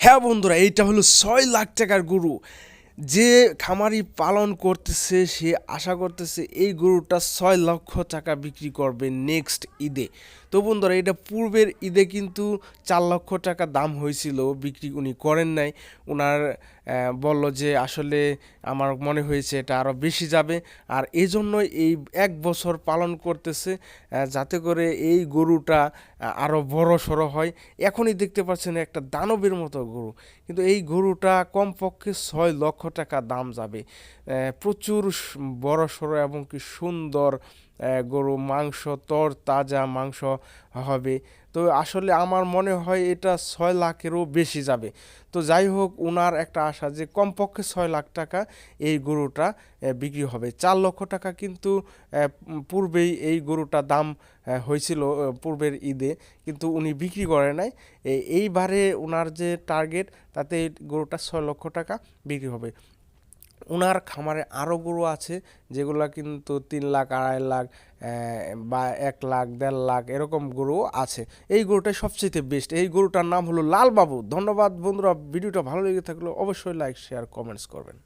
হ্যাঁ বন্ধুরা এইটা হলো ছয় লাখ টাকার গরু। যে খামারি পালন করতেছে, সে আশা করতেছে এই গরুটা ছয় লক্ষ টাকা বিক্রি করবে নেক্সট ঈদে। তো বন্ধুরা, এটা পূর্বের ঈদে কিন্তু চার লক্ষ টাকা দাম হয়েছিল, বিক্রি উনি করেন নাই। ওনার বলল যে আসলে আমার মনে হয়েছে এটা আরও বেশি যাবে। আর এই জন্যই এই এক বছর পালন করতেছে যাতে করে এই গরুটা আরও বড় সড়ো হয়। এখনই দেখতে পাচ্ছেন একটা দানবের মতো গরু। কিন্তু এই গরুটা কমপক্ষে ছয় লক্ষ টাকা দাম যাবে। প্রচুর বড় সড়ো এবং কি সুন্দর গরু, মাংস, তর তাজা মাংস হবে। তো আসলে আমার মনে হয় এটা ছয় লাখেরও বেশি যাবে। তো যাই হোক ওনার একটা আশা যে কমপক্ষে ছয় লাখ টাকা এই গরুটা বিক্রি হবে। চার লক্ষ টাকা কিন্তু পূর্বেই এই গরুটা দাম হয়েছিল পূর্বের ঈদে। কিন্তু উনি বিক্রি করে নাই। এইবারে ওনার যে টার্গেট, তাতে গরুটা ছয় লক্ষ টাকা বিক্রি হবে। ওনার খামারে আরও গরু আছে, যেগুলো কিন্তু তিন লাখ, আড়াই লাখ বা এক লাখ, দেড় লাখ এরকম গরু আছে। এই গরুটাই সবচেয়ে বেস্ট এই গরুটার নাম হলো লালবাবু। ধন্যবাদ বন্ধুরা। ভিডিওটা ভালো লেগে থাকলে অবশ্যই লাইক শেয়ার কমেন্টস করবেন।